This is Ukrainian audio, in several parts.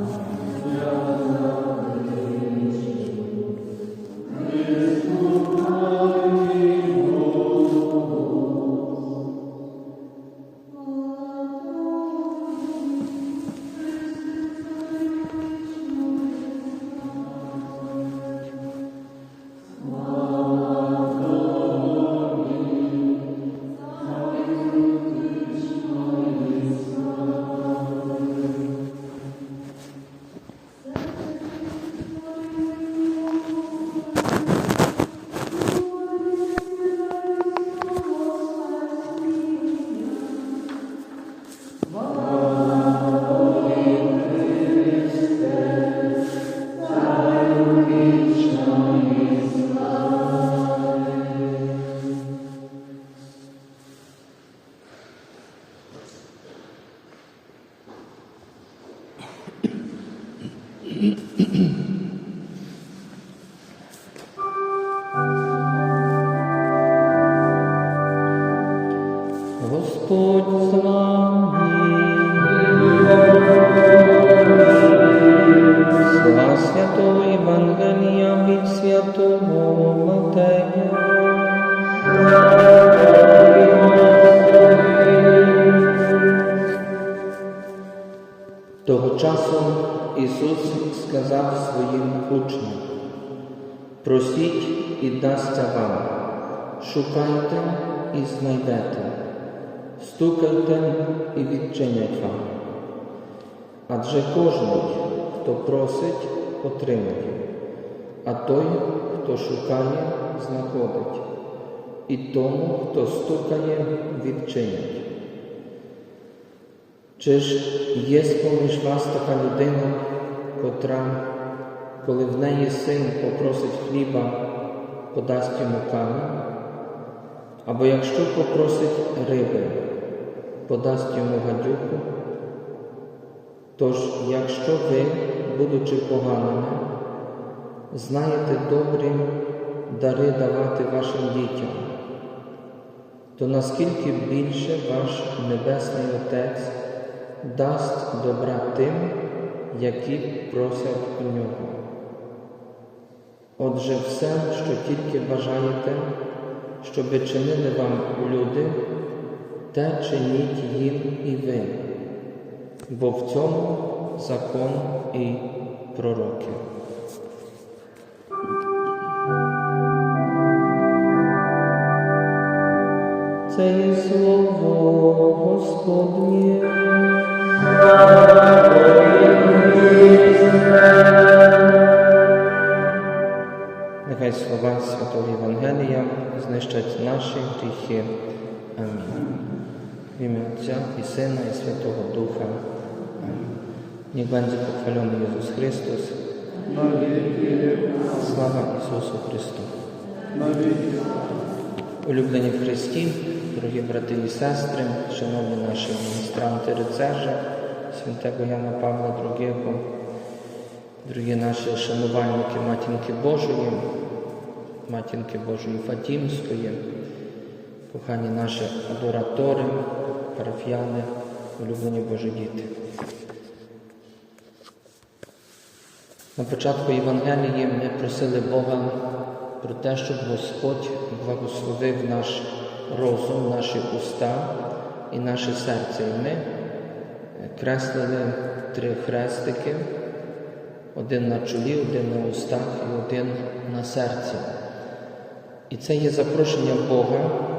Господь mm відчинять. Адже кожний, хто просить, отримує, а той, хто шукає, знаходить, і тому, хто стукає, відчинять. Чи ж є поміж вас така людина, котра, коли в неї син попросить хліба, подасть йому камінь? Або якщо попросить риби, подасть йому гадюку? Тож, якщо ви, будучи поганими, знаєте добрі дари давати вашим дітям, то наскільки більше ваш Небесний Отець дасть добра тим, які просять у нього. Отже, все, що тільки бажаєте, щоби чинили вам люди, те чиніть їм і ви, бо в цьому закон і пророки. Це є слово Господнє. Нехай слова Святого Євангелія знищать наші гріхи. Амінь. Отця і Сина, і Святого Духа. Niech będzie pochwalony Jezus Chrystus. Слава Ісусу Христу. Улюблені в Христі, дорогі брати і сестри, шановні наші міністранти рицарza, святого Яна Павла II, дорогі наші шанувальники Матінки Божої, Матінки Божої Фатімської, кохані наші адоратори, парафіяни, улюблені Божі діти. На початку Євангелії ми просили Бога про те, щоб Господь благословив наш розум, наші уста і наше серце. І ми креслили три хрестики, один на чолі, один на устах і один на серці. І це є запрошення Бога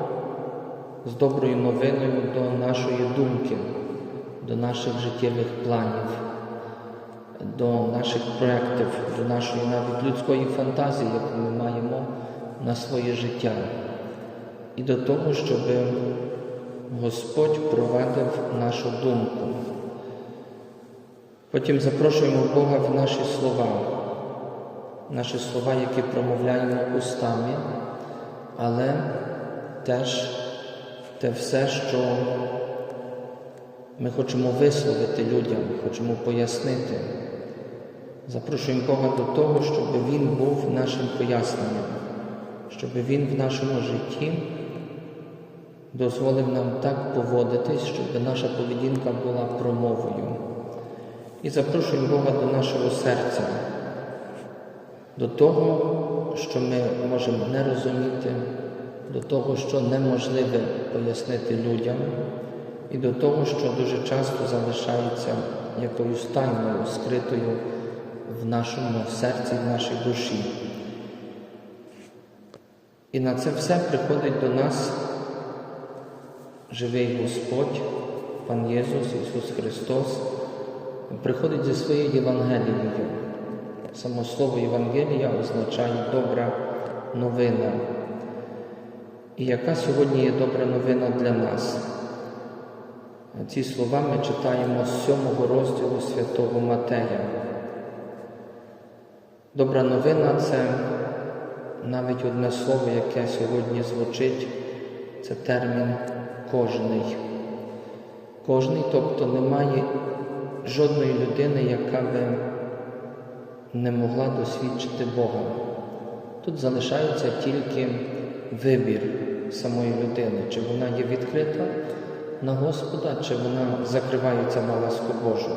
з доброю новиною до нашої думки, до наших життєвих планів до наших проєктів, до нашої навіть людської фантазії, яку ми маємо на своє життя, і до того, щоб Господь провадив нашу думку. Потім запрошуємо Бога в наші слова, наші слова, які промовляємо устами, але теж те все, що ми хочемо висловити людям, хочемо пояснити. Запрошуємо Бога до того, щоб Він був нашим поясненням, щоб Він в нашому житті дозволив нам так поводитись, щоб наша поведінка була промовою, і запрошуємо Бога до нашого серця, до того, що ми можемо не розуміти, до того, що неможливе пояснити людям, і до того, що дуже часто залишається якоюсь тайною, скритою в нашому серці, в нашій душі. І на це все приходить до нас живий Господь, Пан Єсус, Ісус Христос, приходить зі своєю Євангелією. Само слово Євангелія означає добра новина. І яка сьогодні є добра новина для нас? Ці слова ми читаємо з сьомого розділу святого Матея. Добра новина це навіть одне слово, яке сьогодні звучить, це термін кожний. Кожний, тобто немає жодної людини, яка би не могла досвідчити Бога. Тут залишається тільки вибір самої людини, чи вона є відкрита на Господа, чи вона закривається на ласку Божу.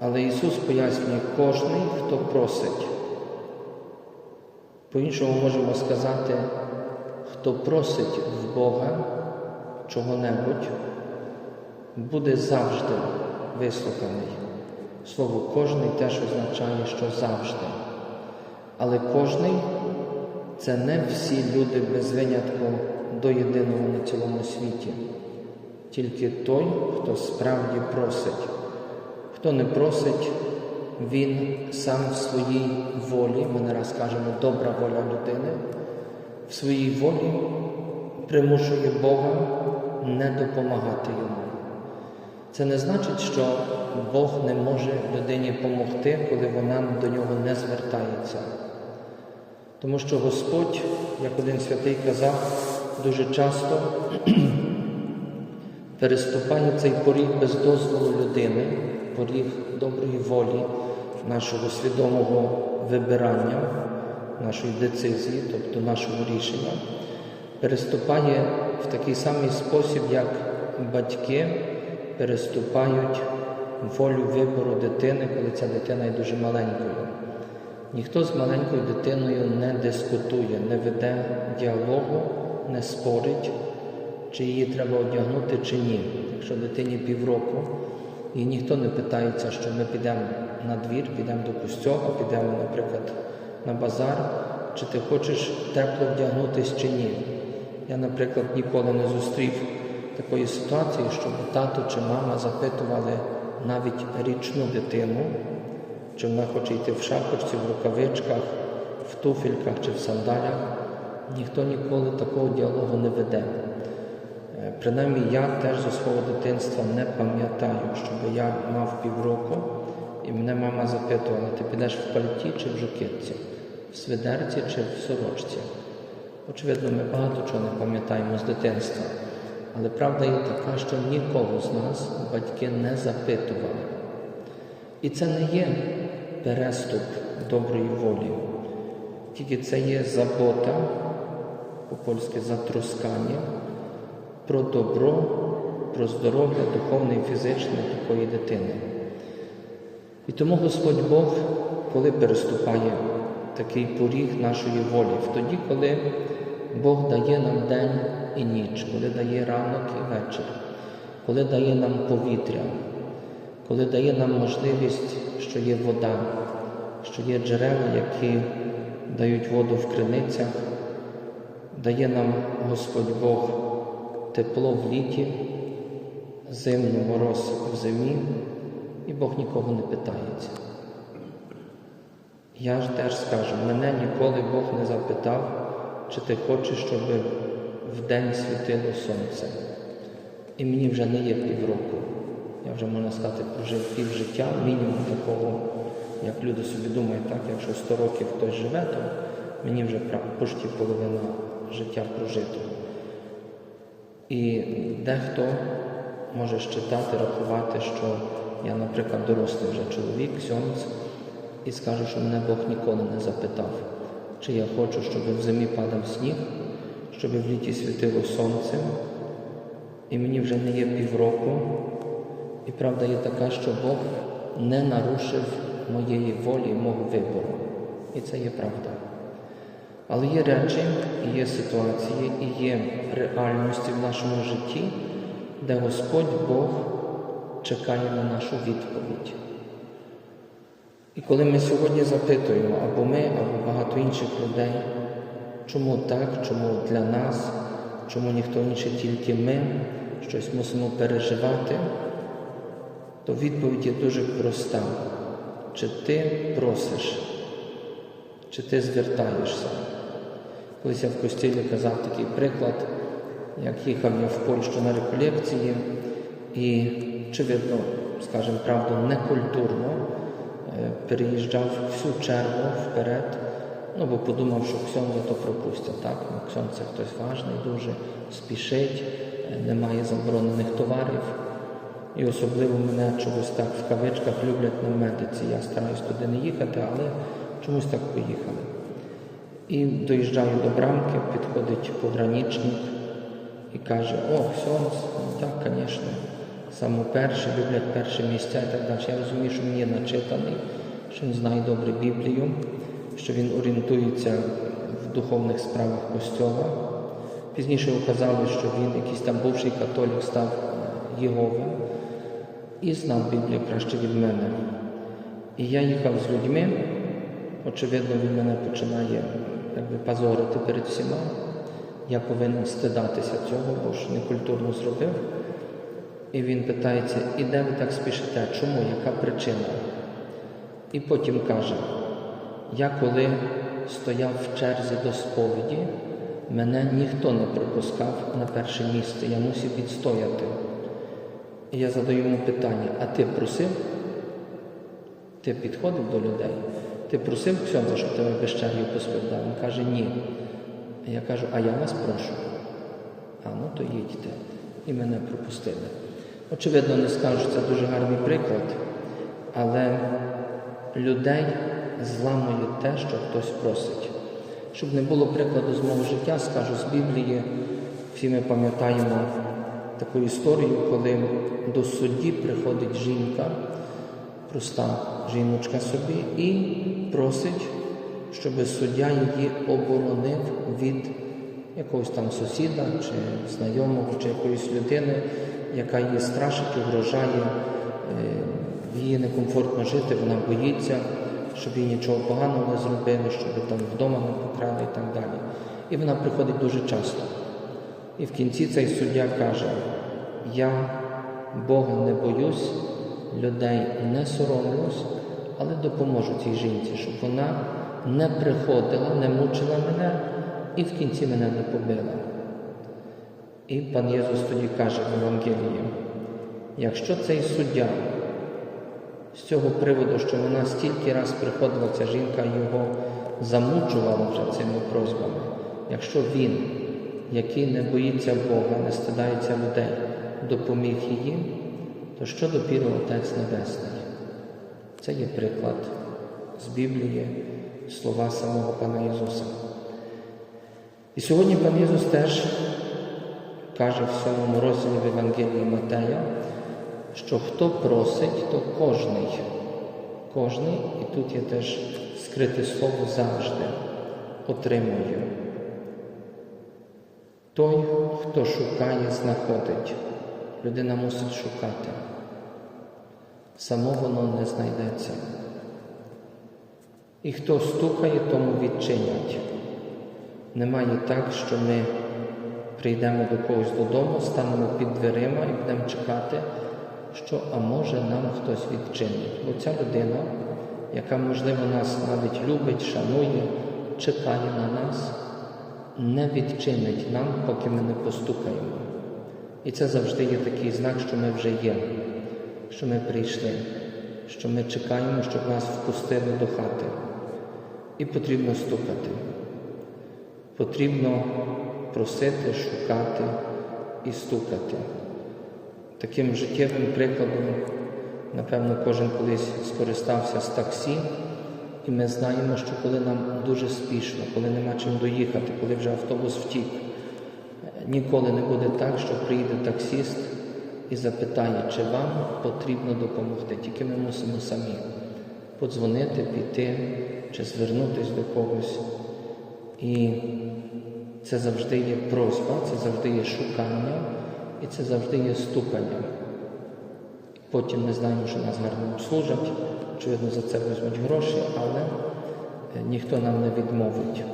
Але Ісус пояснює кожний, хто просить. По-іншому можемо сказати, хто просить в Бога чого-небудь, буде завжди вислуханий. Слово кожний теж означає, що завжди. Але кожний це не всі люди без винятку до єдиного на цілому світі, тільки той, хто справді просить. Хто не просить, він сам в своїй волі, ми не раз кажемо, добра воля людини, в своїй волі примушує Бога не допомагати йому. Це не значить, що Бог не може людині допомогти, коли вона до нього не звертається. Тому що Господь, як один святий казав, дуже часто переступає цей поріг без дозволу людини, поріг доброї волі, нашого свідомого вибирання, нашої децизії, тобто нашого рішення, переступає в такий самий спосіб, як батьки переступають волю вибору дитини, коли ця дитина є дуже маленькою. Ніхто з маленькою дитиною не дискутує, не веде діалогу, не спорить, чи її треба одягнути, чи ні. Якщо дитині півроку, і ніхто не питається, що ми підемо на двір, підемо до костьола, підемо, наприклад, на базар, чи ти хочеш тепло вдягнутись чи ні. Я, наприклад, ніколи не зустрів такої ситуації, щоб тато чи мама запитували навіть річну дитину, чи вона хоче йти в шапочці, в рукавичках, в туфельках чи в сандалях. Ніхто ніколи такого діалогу не веде. Е, Принаймні я теж зі свого дитинства не пам'ятаю, щоб я мав півроку, і мене мама запитувала, ти підеш в пальті чи в жукетці, в свидерці чи в сорочці. Очевидно, ми багато чого не пам'ятаємо з дитинства. Але правда є така, що нікого з нас батьки не запитували. І це не є переступ доброї волі, тільки це є забота, по-польськи затроскання про добро, про здоров'я духовне і фізичне такої дитини. І тому Господь Бог, коли переступає такий поріг нашої волі, тоді, коли Бог дає нам день і ніч, коли дає ранок і вечір, коли дає нам повітря, коли дає нам можливість, що є вода, що є джерела, які дають воду в криницях, дає нам Господь Бог тепло в літі, зимну мороз в зимі, і Бог нікого не питається. Я ж теж скажу, мене ніколи Бог не запитав, чи ти хочеш, щоб в день світило сонце. І мені вже не є півроку. Я вже, можна сказати, прожив пів життя, мінімум такого, як люди собі думають, так, якщо 100 років хтось живе, то мені вже почти половина життя прожито. І дехто може считати, рахувати, що я, наприклад, дорослий вже чоловік, сьомець, і скажу, що мене Бог ніколи не запитав, чи я хочу, щоб в зимі падав сніг, щоб в літі світило сонце, і мені вже не є півроку, І правда є така, що Бог не нарушив моєї волі, мого вибору. І це є правда. Але є речі, і є ситуації, і є реальності в нашому житті, де Господь Бог чекає на нашу відповідь. І коли ми сьогодні запитуємо, або ми, або багато інших людей, чому так, чому для нас, чому ніхто інший, тільки ми щось мусимо переживати, то відповідь є дуже проста. Чи ти просиш, чи ти звертаєшся? Колись я в костілі казав такий приклад, як їхав я в Польщу на реколекції, і, очевидно, скажімо правду, некультурно е, переїжджав всю чергу вперед, ну бо подумав, що Ксьонза то пропустять. Так? Ну, Ксьон це хтось важний, дуже спішить, е, немає заборонених товарів. І особливо мене чогось так в кавичках люблять на медиці. Я стараюсь туди не їхати, але чомусь так поїхали. І доїжджаю до брамки, підходить пограничник і каже, о, Ксьонз, ну так, звісно, саме перше, люблять перші місця і так далі. Я розумію, що він є начитаний, що він знає добре Біблію, що він орієнтується в духовних справах костьола. Пізніше оказалось, що він якийсь там бувший католік став Єговим і знав Біблію краще від мене. І я їхав з людьми, очевидно, він мене починає якби, позорити перед всіма. Я повинен стидатися цього, бо ж некультурно зробив. І він питається, і де ви так спішите? Чому? Яка причина? І потім каже, я коли стояв в черзі до сповіді, мене ніхто не пропускав на перше місце, я мусив відстояти. І я задаю йому питання, а ти просив? Ти підходив до людей? Ти просив Ксьонза, щоб тебе без черги посвятав? Він каже, ні. Я кажу, а я вас прошу. А ну то їдьте. І мене пропустили. Очевидно, не скажу, що це дуже гарний приклад, але людей зламує те, що хтось просить. Щоб не було прикладу з мого життя, скажу з Біблії, всі ми пам'ятаємо таку історію, коли до судді приходить жінка, проста жіночка собі, і просить, щоб суддя її оборонив від якогось там сусіда, чи знайомого, чи якоїсь людини, яка її страшить, угрожає, е, їй некомфортно жити, вона боїться, щоб їй нічого поганого не зробили, щоб там вдома не покрали і так далі. І вона приходить дуже часто. І в кінці цей суддя каже, я Бога не боюсь, людей не соромлюсь, але допоможу цій жінці, щоб вона не приходила, не мучила мене і в кінці мене не побила. І пан Єсус тоді каже в Євангелії, якщо цей суддя з цього приводу, що вона стільки раз приходила, ця жінка його замучувала вже цими просьбами, якщо він, який не боїться Бога, не стидається людей, допоміг її, то що допіру Отець Небесний? Це є приклад з Біблії, слова самого Пана Ісуса. І сьогодні пан Ісус теж каже в сьомому розділі в Євангелії Матея, що хто просить, то кожний. Кожний, і тут є теж скрите слово завжди отримує. Той, хто шукає, знаходить. Людина мусить шукати. Само воно не знайдеться. І хто стукає, тому відчинять. Немає так, що ми прийдемо до когось додому, станемо під дверима і будемо чекати, що, а може, нам хтось відчинить. Бо ця людина, яка, можливо, нас навіть любить, шанує, чекає на нас, не відчинить нам, поки ми не постукаємо. І це завжди є такий знак, що ми вже є, що ми прийшли, що ми чекаємо, щоб нас впустили до хати. І потрібно стукати. Потрібно просити, шукати і стукати. Таким життєвим прикладом, напевно, кожен колись скористався з таксі, і ми знаємо, що коли нам дуже спішно, коли нема чим доїхати, коли вже автобус втік, ніколи не буде так, що приїде таксіст і запитає, чи вам потрібно допомогти. Тільки ми мусимо самі подзвонити, піти чи звернутися до когось. І це завжди є просьба, це завжди є шукання і це завжди є стукання. Потім ми знаємо, що нас гарно обслужать, очевидно, за це візьмуть гроші, але е, ніхто нам не відмовить.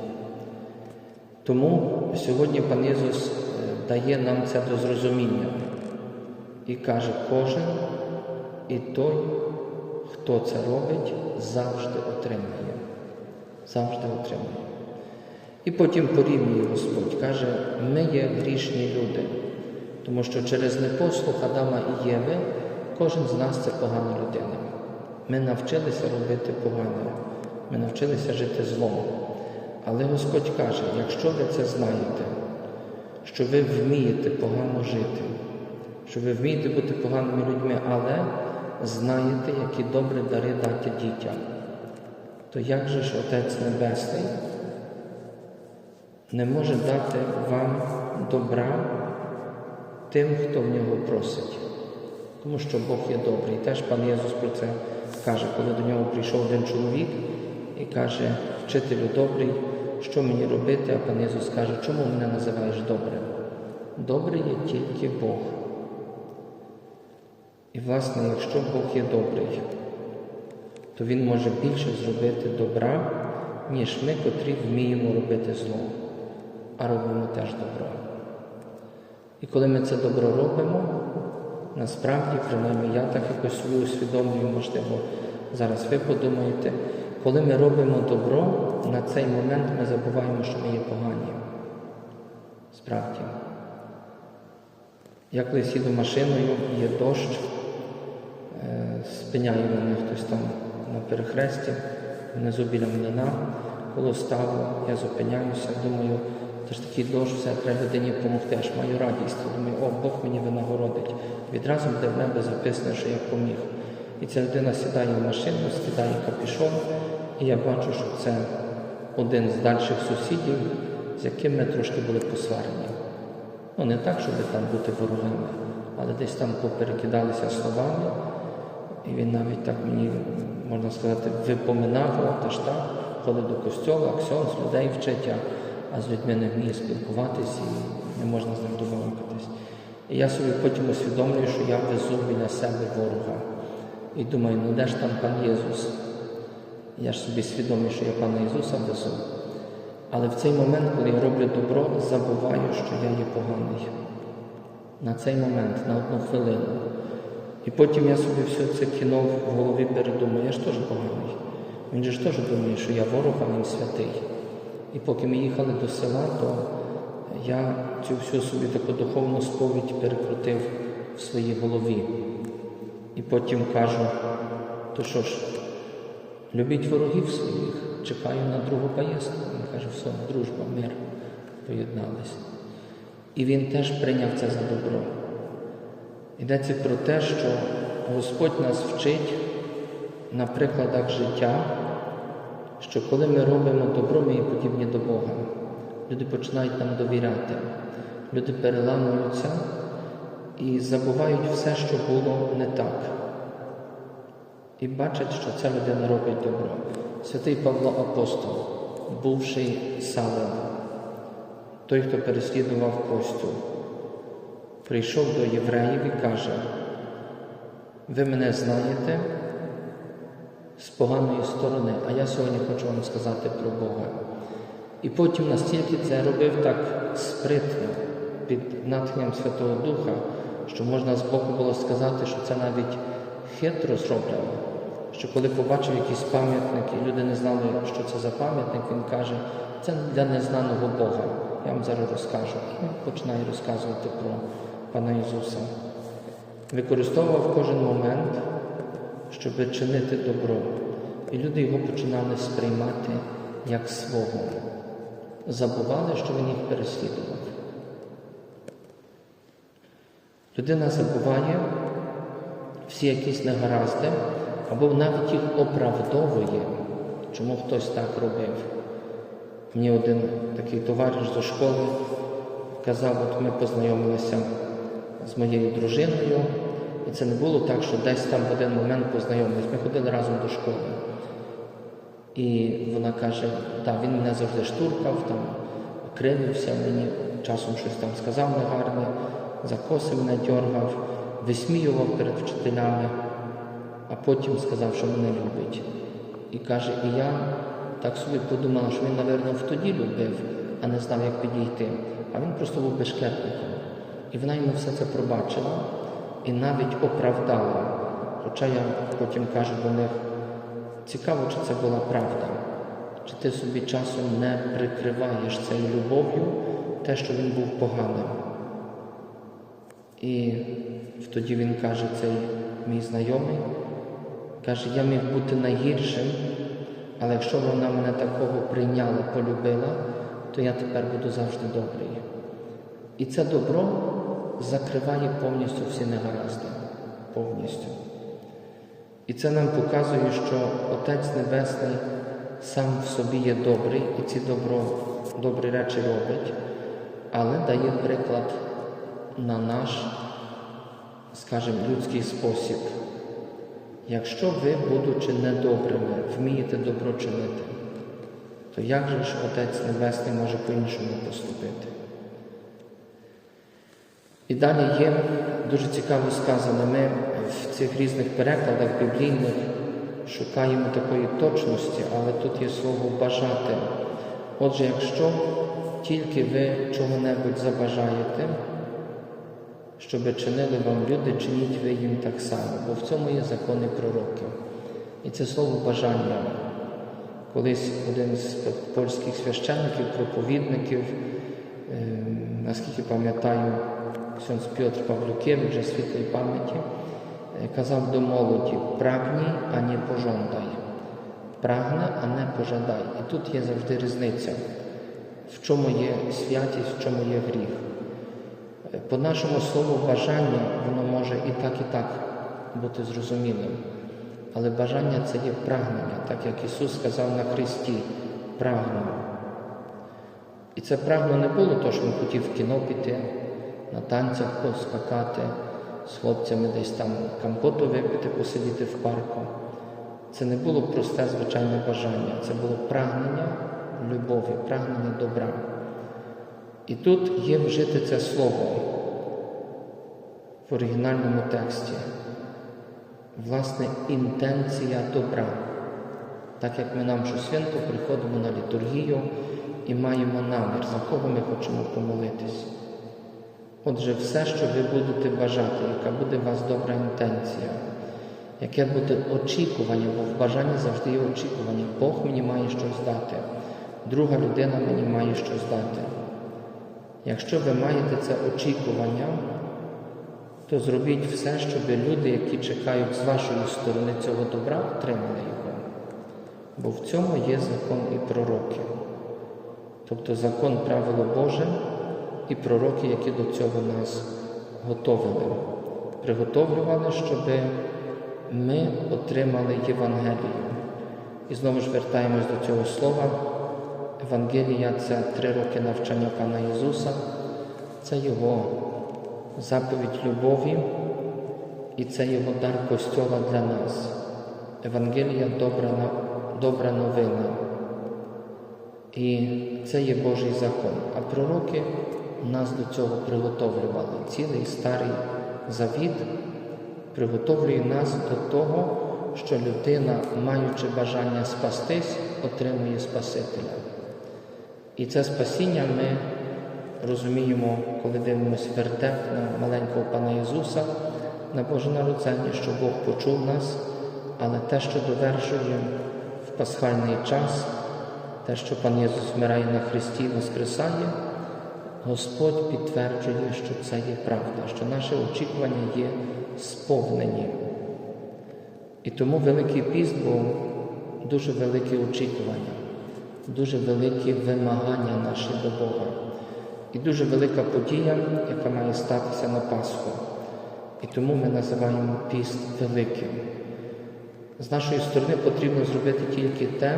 Тому сьогодні пан Ісус е, дає нам це до зрозуміння і каже, кожен і той, хто це робить, завжди отримає. Завжди отримає. І потім порівнює Господь, каже, ми є грішні люди, тому що через непослух Адама і Єви кожен з нас це погана людина. Ми навчилися робити погане, ми навчилися жити злом. Але Господь каже, якщо ви це знаєте, що ви вмієте погано жити, що ви вмієте бути поганими людьми, але знаєте, які добрі дари дати дітям, то як же ж Отець Небесний не може дати вам добра тим, хто в нього просить? Тому що Бог є добрий. Теж пан Єсус про це каже, коли до нього прийшов один чоловік і каже, вчителю добрий, що мені робити? А пан Єсус каже, чому мене називаєш добрим? Добрий є тільки Бог. І, власне, якщо Бог є добрий, то Він може більше зробити добра, ніж ми, котрі вміємо робити зло, а робимо теж добро. І коли ми це добро робимо, насправді, принаймні, я так якось собі усвідомлюю, можливо, зараз ви подумаєте, коли ми робимо добро, на цей момент ми забуваємо, що ми є погані. Справді. Я колись їду машиною, є дощ, е, спиняє мене хтось там на перехресті, внизу біля млина, коло ставу, я зупиняюся, думаю, це ж такий дощ, все, треба людині допомогти, аж маю радість. Думаю, о, Бог мені винагородить. Відразу буде в небі записано, що я поміг. І ця людина сідає в машину, скидає капішон, і я бачу, що це один з дальших сусідів, з яким ми трошки були посварені. Ну, не так, щоб там бути ворогами, але десь там поперекидалися словами, і він навіть так мені, можна сказати, випоминав, о, та ж так, ходить до костьола, з людей вчить, а- з людьми не вміє спілкуватись і не можна з ним домовитись. І я собі потім усвідомлюю, що я везу біля себе ворога. І думаю, ну де ж там пан Єсус? Я ж собі свідомий, що я пана Ісуса везу. Але в цей момент, коли я роблю добро, забуваю, що я є поганий. На цей момент, на одну хвилину. І потім я собі все це кіно в голові передумаю, я ж теж поганий. Він же ж теж думає, що я ворог, а він святий. І поки ми їхали до села, то я цю всю собі таку духовну сповідь перекрутив в своїй голові. І потім кажу, то що ж, любіть ворогів своїх, чекаю на другу поїздку. Він каже, все, дружба, мир, поєдналися. І він теж прийняв це за добро. Йдеться про те, що Господь нас вчить на прикладах життя, що коли ми робимо добро, ми є подібні до Бога. Люди починають нам довіряти, люди переламуються і забувають все, що було не так. І бачать, що ця людина робить добро. Святий Павло Апостол, бувший Савел, той, хто переслідував Костю, прийшов до євреїв і каже, ви мене знаєте з поганої сторони, а я сьогодні хочу вам сказати про Бога. І потім настільки це робив так спритно, під натхненням Святого Духа, що можна з боку було сказати, що це навіть хитро зроблено. Що коли побачив якийсь пам'ятник, і люди не знали, що це за пам'ятник, він каже, це для незнаного Бога. Я вам зараз розкажу. І починає розказувати про пана Ісуса. Використовував кожен момент, щоб чинити добро. І люди його починали сприймати як свого. Забували, що він їх переслідував. Людина забуває всі якісь негаразди, або навіть їх оправдовує, чому хтось так робив. Мені один такий товариш зі школи казав, от ми познайомилися з моєю дружиною. І це не було так, що десь там в один момент познайомились. Ми ходили разом до школи. І вона каже, так, він мене завжди штуркав, там, кривився мені, часом щось там сказав негарне, за коси мене дьоргав, висміював перед вчителями, а потім сказав, що мене любить. І каже, і я так собі подумала, що він, мабуть, тоді любив, а не знав, як підійти. А він просто був бешкетником. І вона йому все це пробачила і навіть оправдала. Хоча я потім кажу до них, цікаво, чи це була правда, чи ти собі часом не прикриваєш цією любов'ю те, що він був поганим. І тоді він каже, цей мій знайомий, каже, я міг бути найгіршим, але якщо вона мене такого прийняла, полюбила, то я тепер буду завжди добрий. І це добро закриває повністю всі негаразди. Повністю. І це нам показує, що Отець Небесний сам в собі є добрий і ці добро, добрі речі робить, але дає приклад на наш, скажімо, людський спосіб. Якщо ви, будучи недобрими, вмієте добро чинити, то як же ж Отець Небесний може по-іншому поступити? І далі є дуже цікаво сказано, ми в цих різних перекладах біблійних шукаємо такої точності, але тут є слово бажати. Отже, якщо тільки ви чого-небудь забажаєте, щоб чинили вам люди, чиніть ви їм так само, бо в цьому є закони пророків. І це слово бажання. Колись один з польських священників, проповідників, ем, наскільки пам'ятаю, Ksiądz Piotr Pawlukiewicz, світлої пам'яті, е, казав до молоді прагній, а не пожондай. Прагне, а не пожадай. І тут є завжди різниця, в чому є святість, в чому є гріх. Е, По нашому слову бажання, воно може і так, і так бути зрозумілим. Але бажання це є прагнення, так як Ісус сказав на Христі, прагну. І це прагну не було, то, що Він хотів в кіно піти, на танцях поскакати, з хлопцями десь там компоту випити, посидіти в парку. Це не було просте звичайне бажання, це було прагнення любові, прагнення добра. І тут є вжите це слово в оригінальному тексті. Власне, інтенція добра. Так як ми нам щосвинто приходимо на літургію і маємо намір, за кого ми хочемо помолитись. Отже, все, що ви будете бажати, яка буде у вас добра інтенція, яке буде очікування, бо в бажанні завжди є очікування. Бог мені має щось дати, друга людина мені має щось дати. Якщо ви маєте це очікування, то зробіть все, щоб люди, які чекають з вашої сторони цього добра, отримали його. Бо в цьому є закон і пророки. Тобто закон правило Боже і пророки, які до цього нас готовили, приготовлювали, щоб ми отримали Євангелію. І знову ж вертаємось до цього слова. Евангелія це три роки навчання Пана Ісуса, це Його заповідь любові і це Його дар Костьола для нас. Евангелія добра, добра новина. І це є Божий закон. А пророки нас до цього приготовлювали. Цілий старий завіт приготовлює нас до того, що людина, маючи бажання спастись, отримує Спасителя. І це спасіння ми розуміємо, коли дивимося вертеп на маленького Пана Ісуса, на Боже народження, що Бог почув нас, але те, що довершує в пасхальний час, те, що Пан Ісус вмирає на Христі і воскресає, Господь підтверджує, що це є правда, що наше очікування є сповнені. І тому Великий піст був дуже велике очікування, дуже великі вимагання наші до Бога. І дуже велика подія, яка має статися на Пасху. І тому ми називаємо піст великим. З нашої сторони потрібно зробити тільки те,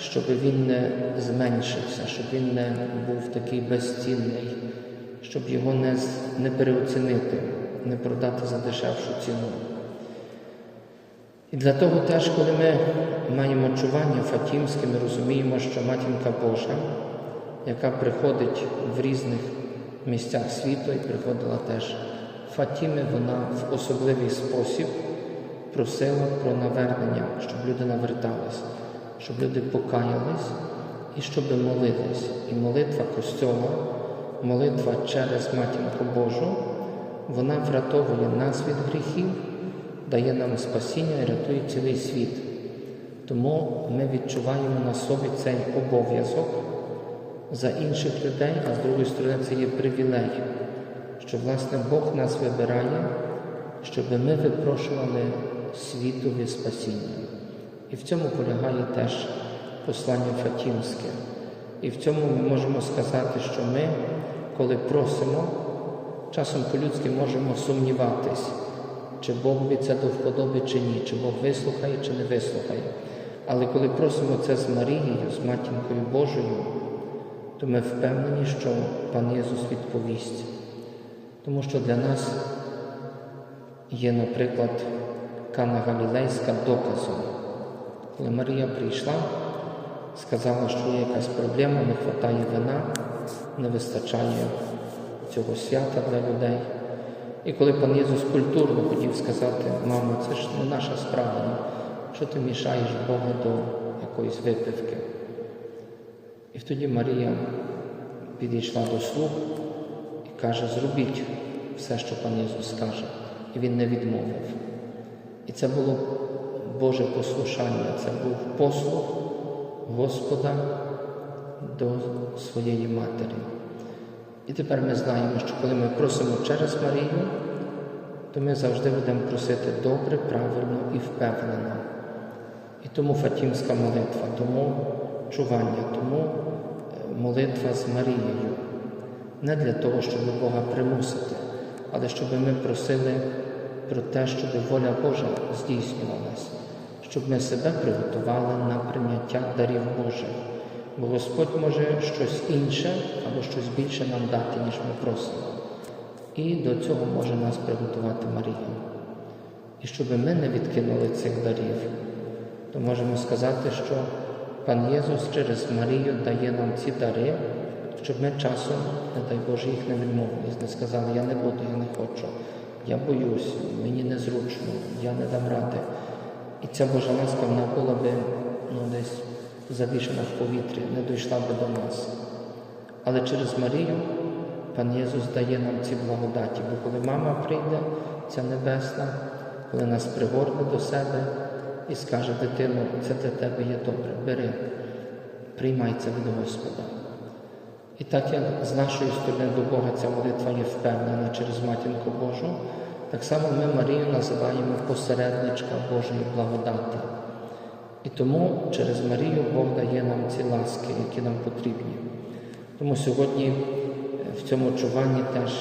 щоб він не зменшився, щоб він не був такий безцінний, щоб його не, не переоцінити, не продати за дешевшу ціну. І для того теж, коли ми маємо чування фатімське, ми розуміємо, що Матінка Божа, яка приходить в різних місцях світу і приходила теж Фатіми, вона в особливий спосіб просила про навернення, щоб люди навертались, щоб люди покаялись і щоб молились. І молитва Костьола, молитва через Матінку Божу, вона врятовує нас від гріхів, дає нам спасіння і рятує цілий світ. Тому ми відчуваємо на собі цей обов'язок за інших людей, а з другої сторони це є привілей, що власне Бог нас вибирає, щоб ми випрошували світові спасіння. І в цьому полягає теж послання Фатімське. І в цьому ми можемо сказати, що ми, коли просимо, часом по-людськи можемо сумніватись, чи Богові це до вподоби, чи ні, чи Бог вислухає, чи не вислухає. Але коли просимо це з Марією, з Матінкою Божою, то ми впевнені, що Пан Єсус відповість. Тому що для нас є, наприклад, Кана Галілейська доказом. Коли Марія прийшла, сказала, що є якась проблема, не вистачає вина, не вистачає цього свята для людей. І коли пан Єсус культурно хотів сказати, мамо, це ж не наша справа, ну, що ти мішаєш Бога до якоїсь випивки. І тоді Марія підійшла до слуг і каже, зробіть все, що пан Єсус скаже. І він не відмовив. І це було Боже послушання, це був послуг Господа до своєї матері. І тепер ми знаємо, що коли ми просимо через Марію, то ми завжди будемо просити добре, правильно і впевнено. І тому Фатімська молитва, тому чування, тому молитва з Марією. Не для того, щоб Бога примусити, але щоб ми просили про те, щоб воля Божа здійснювалась, щоб ми себе приготували на прийняття дарів Божих. Бо Господь може щось інше або щось більше нам дати, ніж ми просимо. І до цього може нас приготувати Марія. І щоб ми не відкинули цих дарів, то можемо сказати, що Пан Єсус через Марію дає нам ці дари, щоб ми часом, не дай Боже, їх не відмовились, не сказали, я не буду, я не хочу, я боюсь, мені незручно, я не дам ради. І ця Божа вона була би ну, десь завішена в повітрі, не дійшла би до нас. Але через Марію Пан Єсус дає нам ці благодаті, бо коли мама прийде, ця небесна, коли нас пригорне до себе і скаже, дитино, це для тебе є добре, бери, приймай це від Господа. І так як з нашої сторони до Бога ця молитва є впевнена через Матінку Божу, так само ми Марію називаємо посередничка Божої благодати. І тому через Марію Бог дає нам ці ласки, які нам потрібні. Тому сьогодні е, в цьому чуванні теж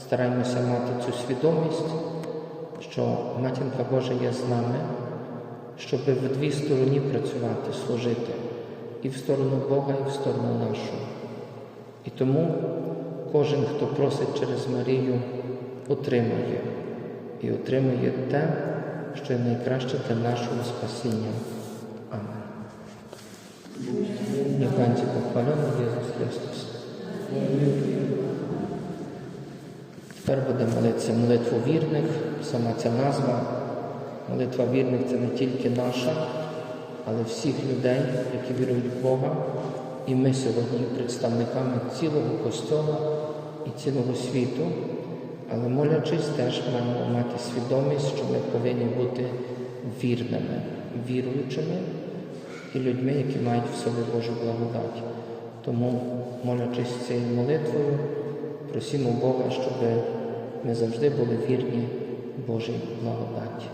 стараємося мати цю свідомість, що Матінка Божа є з нами, щоб в дві стороні працювати, служити, і в сторону Бога, і в сторону нашу. І тому кожен, хто просить через Марію, отримує і отримує те, що найкраще для нашого спасіння. Niech będzie pochwalony Jezus Chrystus. Тепер будемо молитися молитву вірних, сама ця назва. Молитва вірних це не тільки наша, але всіх людей, які вірують в Бога. І ми сьогодні представниками цілого Костьола і цілого світу. Але молячись, теж маємо мати свідомість, що ми повинні бути вірними, віруючими і людьми, які мають в собі Божу благодать. Тому, молячись цією молитвою, просимо Бога, щоб ми завжди були вірні Божій благодаті.